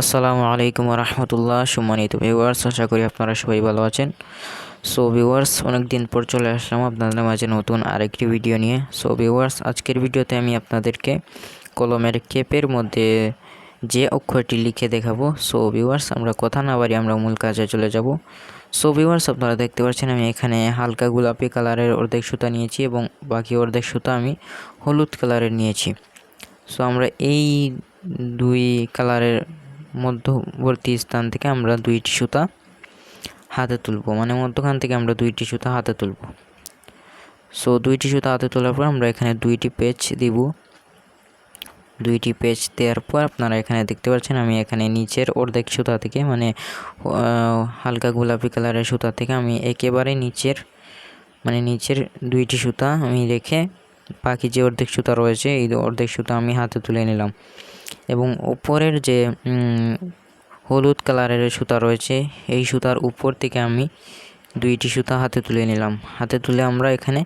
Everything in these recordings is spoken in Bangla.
আসসালামু আলাইকুম রহমতুল্লাহ সম্মানিত ভিউয়ার্স আশা করি আপনারা সবাই ভালো আছেন। সো ভিউয়ার্স অনেক দিন পর চলে আসলাম আপনাদের মাঝে নতুন আরেকটি ভিডিও নিয়ে। সো ভিউয়ার্স আজকের ভিডিওতে আমি আপনাদেরকে কলমের কেপের মধ্যে যে অক্ষরটি লিখে দেখাবো। সো ভিউয়ার্স আমরা কথা না বাড়ি আমরা মূল কাজে চলে যাব। সো ভিউয়ার্স আপনারা দেখতে পাচ্ছেন আমি এখানে হালকা গোলাপি কালারের অর্ধেক সুতা নিয়েছি এবং বাকি অর্ধেক সুতা আমি হলুদ কালারের নিয়েছি। সো আমরা এই দুই কালারের মধ্যবর্তী স্থান থেকে আমরা দুইটি সুতা হাতে তুলব। মানে মধ্যখান থেকে আমরা দুইটি সুতা হাতে তুলব। সো দুইটি সুতা হাতে তোলার পর আমরা এখানে দুইটি পেজ দিব। দুইটি পেজ দেওয়ার পর আপনারা এখানে দেখতে পাচ্ছেন, আমি এখানে নিচের অর্ধেক সুতা থেকে মানে হালকা গোলাপি কালারের সুতা থেকে আমি একেবারে নিচের মানে নিচের দুইটি সুতা আমি রেখে বাকি যে অর্ধেক সুতা রয়েছে, এই অর্ধেক সুতা আমি হাতে তুলে নিলাম। এবং উপরের যে হলুদ কালারের সুতা রয়েছে, এই সুতার উপর থেকে আমি দুইটি সুতা হাতে তুলে নিলাম। হাতে তুলে আমরা এখানে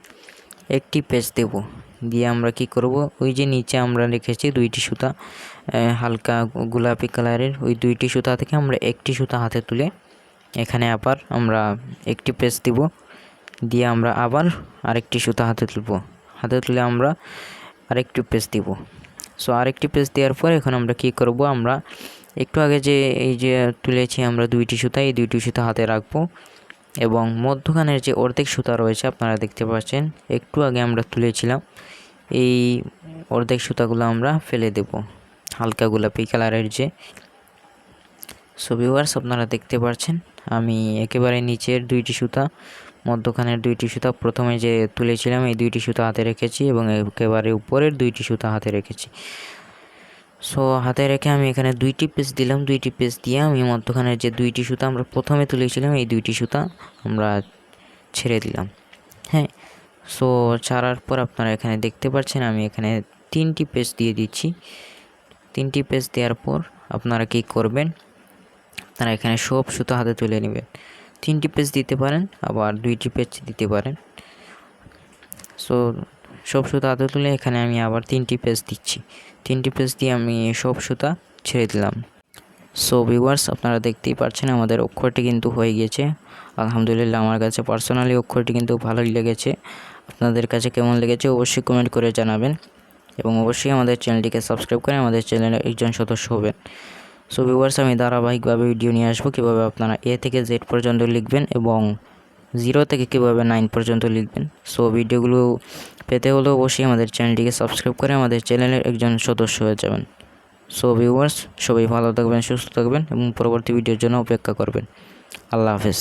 একটি পেজ দেব। দিয়ে আমরা কি করব? ওই যে নিচে আমরা রেখেছি দুইটি সুতা হালকা গোলাপি কালারের। ওই দুইটি সুতা থেকে আমরা একটি সুতা হাতে তুলে এখানে আবার আমরা একটি পেজ দিব। দিয়ে আমরা আবার আরেকটি সুতা হাতে তুলব। হাতে তুলে আমরা আরেকটি পেজ দিব। সো আরেকটি পেজ দেওয়ার পর এখন আমরা কি করব? আমরা একটু আগে যে, এই যে তুলেছি আমরা দুইটি সুতা, এই দুইটি সুতা হাতে রাখব। এবং মধ্যখানের যে অর্ধেক সুতা রয়েছে, আপনারা দেখতে পাচ্ছেন, একটু আগে আমরা তুলেছিলাম। এই অর্ধেক সুতাগুলো আমরা ফেলে দেব, হালকা গোলাপি কালারের যে। সো ভিউয়ার্স আপনারা দেখতে পাচ্ছেন, আমি একেবারে নিচের দুইটি সুতা মধ্যখানের দুইটি সুতা প্রথমে যে তুলেছিলাম, এই দুইটি সুতা হাতে রেখেছি এবং একেবারে উপরের দুইটি সুতা হাতে রেখেছি। সো হাতে রেখে আমি এখানে দুইটি পিস দিলাম। দুইটি পিস দিয়ে আমি মধ্যখানের যে দুইটি সুতা আমরা প্রথমে তুলেছিলাম, এই দুইটি সুতা আমরা ছেড়ে দিলাম। হ্যাঁ সো ছাড়ার পর আপনারা এখানে দেখতে পাচ্ছেন আমি এখানে তিনটি পেজ দিয়ে দিচ্ছি। তিনটি পেজ দেওয়ার পর আপনারা কি করবেন? আপনারা এখানে সব সুতা হাতে তুলে নেবেন। তিনটি পেজ দিতে পারেন, আবার দুইটি পেজ দিতে পারেন। সো সব সুতা হাতে তুলে এখানে আমি আবার তিনটি পেজ দিচ্ছি। তিনটি পেজ দিয়ে আমি সব সুতা ছেড়ে দিলাম। সো ভিউয়ার্স আপনারা দেখতেই পাচ্ছেন আমাদের অক্ষরটি কিন্তু হয়ে গিয়েছে। আলহামদুলিল্লাহ, আমার কাছে পার্সোনালি অক্ষরটি কিন্তু ভালোই লেগেছে। আপনাদের কাছে কেমন লেগেছে অবশ্যই কমেন্ট করে জানাবেন। এবং অবশ্যই আমাদের চ্যানেলটিকে সাবস্ক্রাইব করে আমাদের চ্যানেলের একজন সদস্য হবেন। সো ভিউয়ার্স আমি ধারাবাহিকভাবে ভিডিও নিয়ে আসব কীভাবে আপনারা এ থেকে জেড পর্যন্ত লিখবেন এবং জিরো থেকে কীভাবে নাইন পর্যন্ত লিখবেন। সো ভিডিওগুলো পেতে হলে অবশ্যই আমাদের চ্যানেলটিকে সাবস্ক্রাইব করে আমাদের চ্যানেলের একজন সদস্য হয়ে যাবেন। সো ভিউয়ার্স সবাই ভালো থাকবেন, সুস্থ থাকবেন এবং পরবর্তী ভিডিওর জন্য অপেক্ষা করবেন। আল্লাহ হাফেজ।